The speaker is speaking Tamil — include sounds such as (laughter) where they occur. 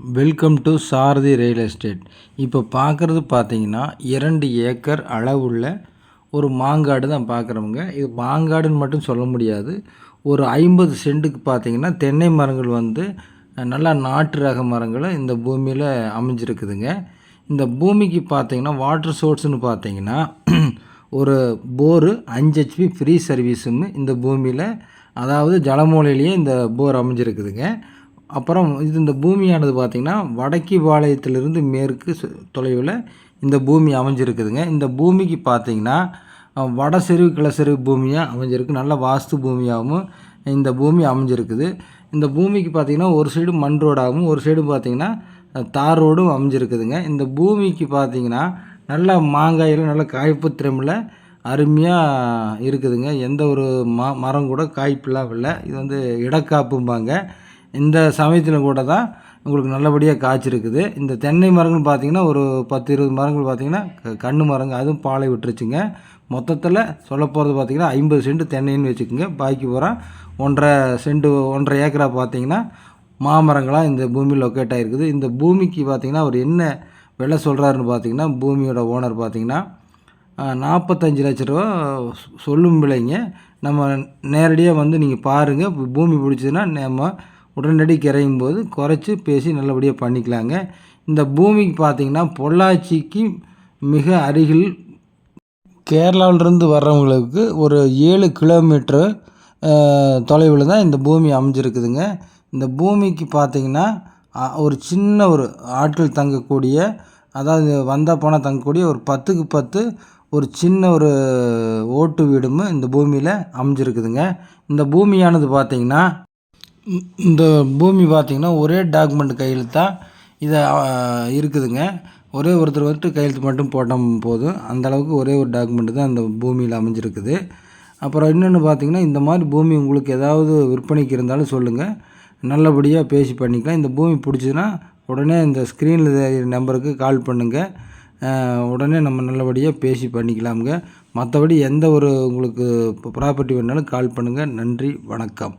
Welcome to Sarathi real estate இப்போ பார்க்குறது பார்த்தீங்கன்னா இரண்டு ஏக்கர் அளவுள்ள ஒரு மாங்காடு தான் பார்க்குறவங்க. இது மாங்காடுன்னு மட்டும் சொல்ல முடியாது. ஒரு ஐம்பது சென்ட்டுக்கு பார்த்தீங்கன்னா தென்னை மரங்கள் வந்து நல்லா நாட்டு ரக மரங்களும் இந்த பூமியில் அமைஞ்சிருக்குதுங்க. இந்த பூமிக்கு பார்த்தீங்கன்னா வாட்டர் சோர்ஸ்னு பார்த்தீங்கன்னா (clears throat) ஒரு போரு அஞ்சு ஹெச்பி ஃப்ரீ சர்வீஸுன்னு இந்த பூமியில் அதாவது ஜலமூலையிலேயே இந்த போர் அமைஞ்சிருக்குதுங்க. அப்புறம் இது இந்த பூமியானது பார்த்திங்கன்னா வடக்கி பாளையத்திலிருந்து மேற்கு தொலைவில் இந்த பூமி அமைஞ்சிருக்குதுங்க. இந்த பூமிக்கு பார்த்திங்கன்னா வட செருவு கிளசெருவு பூமியாக அமைஞ்சிருக்கு. நல்ல வாஸ்து பூமியாகவும் இந்த பூமி அமைஞ்சிருக்குது. இந்த பூமிக்கு பார்த்திங்கன்னா ஒரு சைடு மண் ரோடாகவும் ஒரு சைடு பார்த்திங்கன்னா தார் ரோடும் அமைஞ்சிருக்குதுங்க. இந்த பூமிக்கு பார்த்திங்கன்னா நல்ல மாங்காயில் நல்ல காய்ப்பு திறமில் அருமையாக இருக்குதுங்க. எந்த ஒரு ம மரம் கூட காய்ப்பெல்லாம் இல்லை. இது வந்து இடக்காப்பும்பாங்க. இந்த சமயத்தில் கூட தான் உங்களுக்கு நல்லபடியாக காய்ச்சிருக்குது இந்த தென்னை மரங்கள் பார்த்திங்கன்னா ஒரு பத்து இருபது மரங்கள் பார்த்திங்கன்னா கன்று மரங்கள் அதுவும் பாலை விட்டுருச்சுங்க. மொத்தத்தில் சொல்ல போகிறது பார்த்திங்கன்னா ஐம்பது சென்ட் தென்னைன்னு வச்சுக்கோங்க. பாக்கி பூரா ஒன்றரை சென்ட் ஒன்றரை ஏக்கரா பார்த்திங்கன்னா மாமரங்களாக இந்த பூமியில் லொக்கேட் ஆகிருக்குது இந்த பூமிக்கு பார்த்திங்கன்னா அவர் என்ன விலை சொல்கிறாருன்னு பார்த்திங்கன்னா பூமியோட ஓனர் பார்த்திங்கன்னா நாற்பத்தஞ்சு லட்ச ரூபா சொல்லும் விலைங்க. நம்ம நேரடியாக வந்து நீங்கள் பாருங்கள் பூமி பிடிச்சதுன்னா நம்ம உடனடி கிரையும் போது குறைச்சி பேசி நல்லபடியாக பண்ணிக்கலாங்க. இந்த பூமிக்கு பார்த்திங்கன்னா பொள்ளாச்சிக்கு மிக அருகில் கேரளாவிலிருந்து வர்றவங்களுக்கு ஒரு ஏழு கிலோமீட்ரு தொலைவில் தான் இந்த பூமி அமைஞ்சிருக்குதுங்க. இந்த பூமிக்கு பார்த்திங்கன்னா ஒரு சின்ன ஒரு ஆட்கள் தங்கக்கூடிய அதாவது வந்தால் போனால் தங்கக்கூடிய ஒரு பத்துக்கு பத்து ஒரு சின்ன ஒரு ஓட்டு வீடும் இந்த பூமியில் அமைஞ்சிருக்குதுங்க. இந்த பூமியானது பார்த்திங்கன்னா இந்த பூமி பார்த்திங்கன்னா ஒரே டாக்குமெண்ட் கையெழுத்தாக இதை இருக்குதுங்க. ஒரே ஒருத்தர் வந்துட்டு கையெழுத்து மட்டும் போட்டால் போதும். அந்தளவுக்கு ஒரே ஒரு டாக்குமெண்ட்டு தான் அந்த பூமியில் அமைஞ்சிருக்குது. அப்புறம் இன்னொன்று பார்த்திங்கன்னா இந்த மாதிரி பூமி உங்களுக்கு ஏதாவது விற்பனைக்கு இருந்தாலும் சொல்லுங்கள் நல்லபடியாக பேசி பண்ணிக்கலாம். இந்த பூமி பிடிச்சதுன்னா உடனே இந்த ஸ்க்ரீனில் நம்பருக்கு கால் பண்ணுங்கள் உடனே நம்ம நல்லபடியாக பேசி பண்ணிக்கலாமுங்க. மற்றபடி எந்த ஒரு உங்களுக்கு ப்ராப்பர்ட்டி வேணாலும் கால் பண்ணுங்கள் நன்றி வணக்கம்.